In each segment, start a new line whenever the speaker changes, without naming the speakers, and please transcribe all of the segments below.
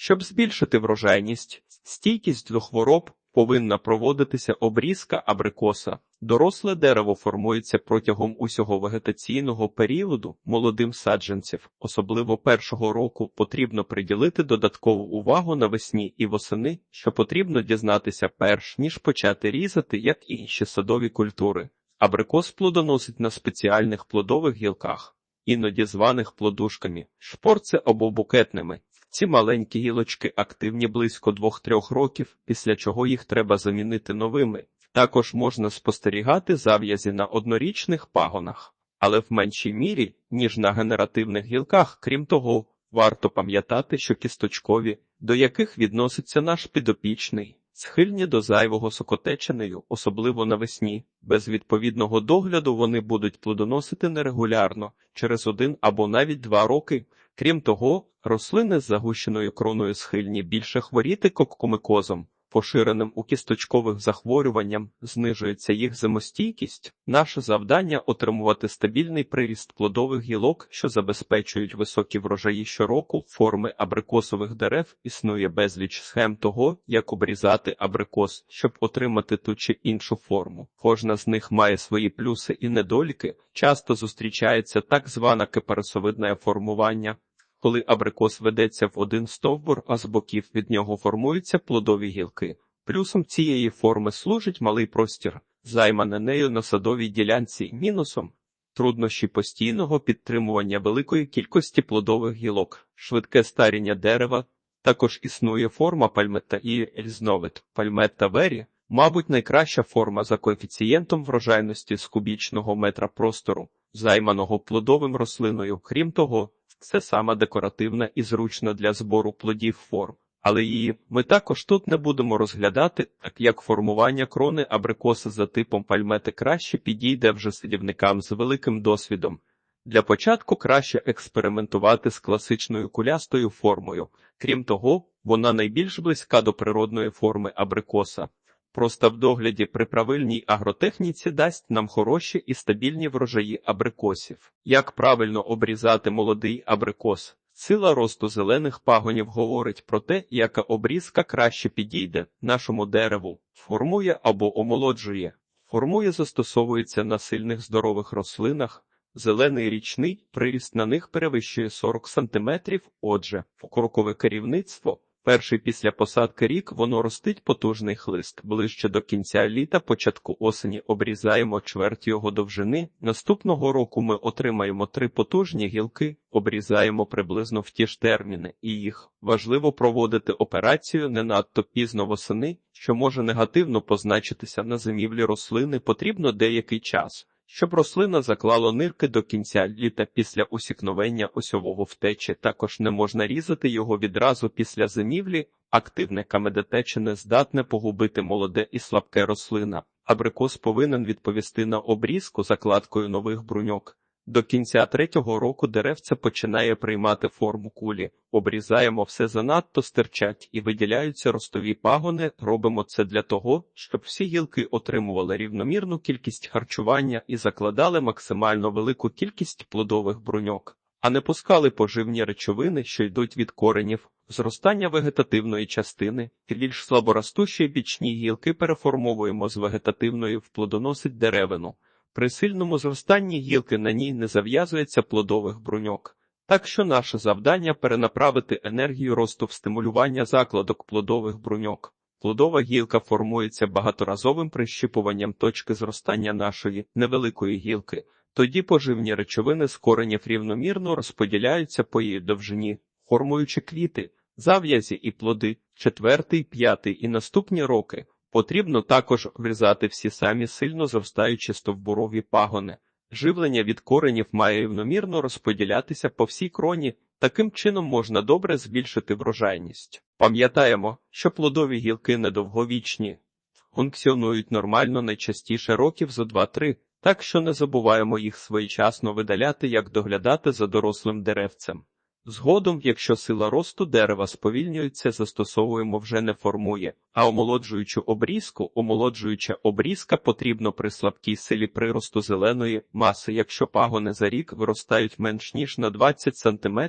Щоб збільшити врожайність, стійкість до хвороб повинна проводитися обрізка абрикоса. Доросле дерево формується протягом усього вегетаційного періоду молодим саджанців, особливо першого року потрібно приділити додаткову увагу навесні і восени, що потрібно дізнатися перш ніж почати різати, як інші садові культури. Абрикос плодоносить на спеціальних плодових гілках, іноді званих плодушками, шпорце або букетними. Ці маленькі гілочки активні близько 2-3 років, після чого їх треба замінити новими. Також можна спостерігати зав'язі на однорічних пагонах, але в меншій мірі, ніж на генеративних гілках. Крім того, варто пам'ятати, що кісточкові, до яких відноситься наш підопічний, схильні до зайвого сокотеченою, особливо навесні. Без відповідного догляду вони будуть плодоносити нерегулярно через один або навіть два роки. Крім того, рослини з загущеною кроною схильні більше хворіти коккомикозом, поширеним у кісточкових захворюванням, знижується їх зимостійкість. Наше завдання отримувати стабільний приріст плодових гілок, що забезпечують високі врожаї щороку. Форми абрикосових дерев існує безліч схем того, як обрізати абрикос, щоб отримати ту чи іншу форму. Кожна з них має свої плюси і недоліки. Часто зустрічається так зване кипарисовидне формування коли абрикос ведеться в один стовбур, а з боків від нього формуються плодові гілки. Плюсом цієї форми служить малий простір, займане нею на садовій ділянці, мінусом труднощі постійного підтримування великої кількості плодових гілок, швидке старіння дерева. Також існує форма пальмета і різновид пальмета вері, мабуть, найкраща форма за коефіцієнтом врожайності з кубічного метра простору, займаного плодовим рослиною. Крім того, це саме декоративна і зручна для збору плодів форм, але її ми також тут не будемо розглядати, так як формування крони абрикоси за типом пальмети краще підійде вже садівникам з великим досвідом. Для початку краще експериментувати з класичною кулястою формою, крім того, вона найбільш близька до природної форми абрикоса. Просто в догляді при правильній агротехніці дасть нам хороші і стабільні врожаї абрикосів. Як правильно обрізати молодий абрикос? Сила росту зелених пагонів говорить про те, яка обрізка краще підійде нашому дереву, формує або омолоджує. Формує застосовується на сильних здорових рослинах. Зелений річний приріст на них перевищує 40 см, отже, покрокове керівництво Перший після посадки рік воно ростить потужний хлист. Ближче до кінця літа, початку осені обрізаємо чверть його довжини. Наступного року ми отримаємо три потужні гілки, обрізаємо приблизно в ті ж терміни, і їх важливо проводити операцію не надто пізно восени, що може негативно позначитися на зимівлі рослини. Потрібно деякий час. Щоб рослина заклала нирки до кінця літа після усікновення осьового втечі, також не можна різати його відразу після зимівлі, активне камедотече не здатне погубити молоде і слабке рослина. Абрикос повинен відповісти на обрізку закладкою нових бруньок. До кінця третього року деревце починає приймати форму кулі, обрізаємо все занадто стирчать і виділяються ростові пагони. Робимо це для того, щоб всі гілки отримували рівномірну кількість харчування і закладали максимально велику кількість плодових бруньок, а не пускали поживні речовини, що йдуть від коренів. Зростання вегетативної частини більш слаборостущі бічні гілки переформовуємо з вегетативної в плодоносить деревину. При сильному зростанні гілки на ній не зав'язується плодових бруньок. Так що наше завдання перенаправити енергію росту в стимулювання закладок плодових бруньок. Плодова гілка формується багаторазовим прищіпуванням точки зростання нашої невеликої гілки, тоді поживні речовини з коренів рівномірно розподіляються по її довжині, формуючи квіти, зав'язі і плоди, четвертий, п'ятий і наступні роки. Потрібно також врізати всі самі сильно зростаючі стовбурові пагони. Живлення від коренів має рівномірно розподілятися по всій кроні, таким чином можна добре збільшити врожайність. Пам'ятаємо, що плодові гілки недовговічні, функціонують нормально найчастіше років за 2-3, так що не забуваємо їх своєчасно видаляти, як доглядати за дорослим деревцем. Згодом, якщо сила росту дерева сповільнюється, застосовуємо вже не формує, а омолоджуючу обрізку. Омолоджуюча обрізка потрібно при слабкій силі приросту зеленої маси, якщо пагони за рік виростають менш ніж на 20 см,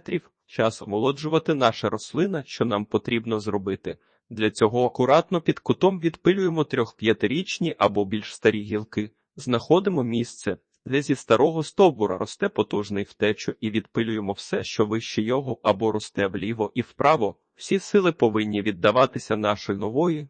час омолоджувати наша рослина, що нам потрібно зробити. Для цього акуратно під кутом відпилюємо трьох-п'ятирічні або більш старі гілки, знаходимо місце, де зі старого стовбура росте потужний втечу і відпилюємо все, що вище його, або росте вліво і вправо. Всі сили повинні віддаватися нашої нової.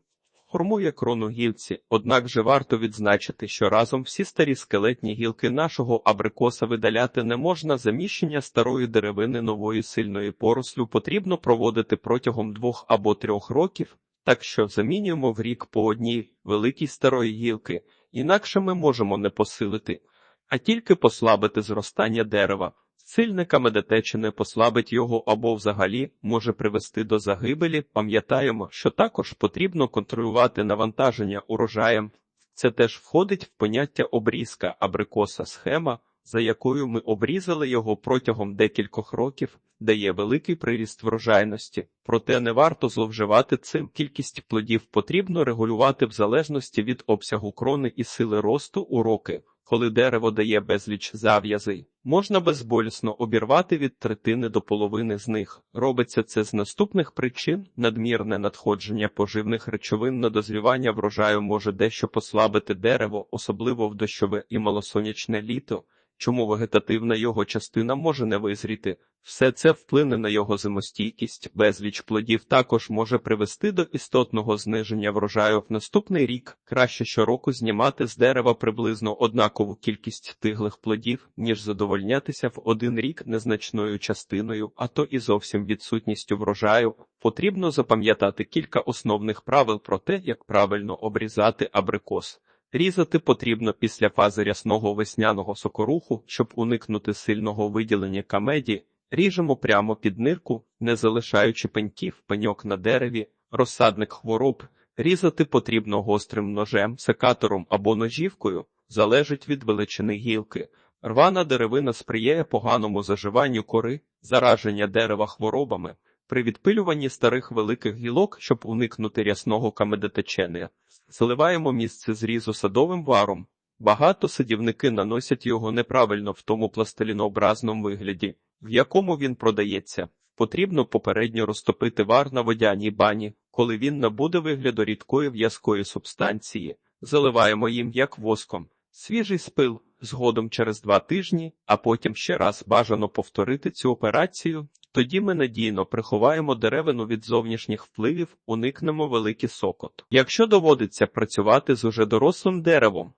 Формує крону гілці, однак же варто відзначити, що разом всі старі скелетні гілки нашого абрикоса видаляти не можна. Заміщення старої деревини нової сильної порослю потрібно проводити протягом двох або трьох років, так що замінюємо в рік по одній великій старої гілки, інакше ми можемо не посилити а тільки послабити зростання дерева. Сильника медотечі не послабить його або взагалі може привести до загибелі. Пам'ятаємо, що також потрібно контролювати навантаження урожаєм. Це теж входить в поняття обрізка абрикоса схема, за якою ми обрізали його протягом декількох років, дає великий приріст врожайності. Проте не варто зловживати цим. Кількість плодів потрібно регулювати в залежності від обсягу крони і сили росту у роки. Коли дерево дає безліч зав'язи, можна безболісно обірвати від третини до половини з них. Робиться це з наступних причин: надмірне надходження поживних речовин на дозрівання врожаю може дещо послабити дерево, особливо в дощове і малосонячне літо. Чому вегетативна його частина може не визріти? Все це вплине на його зимостійкість, безліч плодів також може привести до істотного зниження врожаю в наступний рік. Краще щороку знімати з дерева приблизно однакову кількість тиглих плодів, ніж задовольнятися в один рік незначною частиною, а то і зовсім відсутністю врожаю. Потрібно запам'ятати кілька основних правил про те, як правильно обрізати абрикос. Різати потрібно після фази рясного весняного сокоруху, щоб уникнути сильного виділення камеді. Ріжемо прямо під нирку, не залишаючи пеньків, пеньок на дереві, розсадник хвороб. Різати потрібно гострим ножем, секатором або ножівкою, залежить від величини гілки. Рвана деревина сприяє поганому заживанню кори, зараження дерева хворобами. При відпилюванні старих великих гілок, щоб уникнути рясного камедотечення, заливаємо місце зрізу садовим варом. Багато садівники наносять його неправильно в тому пластилінообразному вигляді, в якому він продається. Потрібно попередньо розтопити вар на водяній бані, коли він набуде вигляду рідкої в'язкої субстанції, заливаємо їм як воском. Свіжий спил згодом через два тижні, а потім ще раз бажано повторити цю операцію. Тоді ми надійно приховаємо деревину від зовнішніх впливів, уникнемо великий сокот. Якщо доводиться працювати з уже дорослим деревом,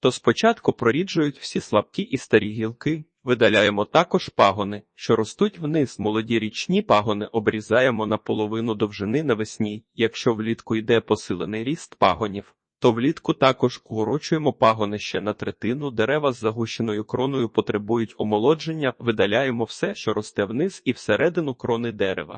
то спочатку проріджують всі слабкі і старі гілки, видаляємо також пагони, що ростуть вниз. Молоді річні пагони обрізаємо на половину довжини навесні, якщо влітку йде посилений ріст пагонів. То влітку також укорочуємо пагони ще на третину, дерева з загущеною кроною потребують омолодження, видаляємо все, що росте вниз і всередину крони дерева.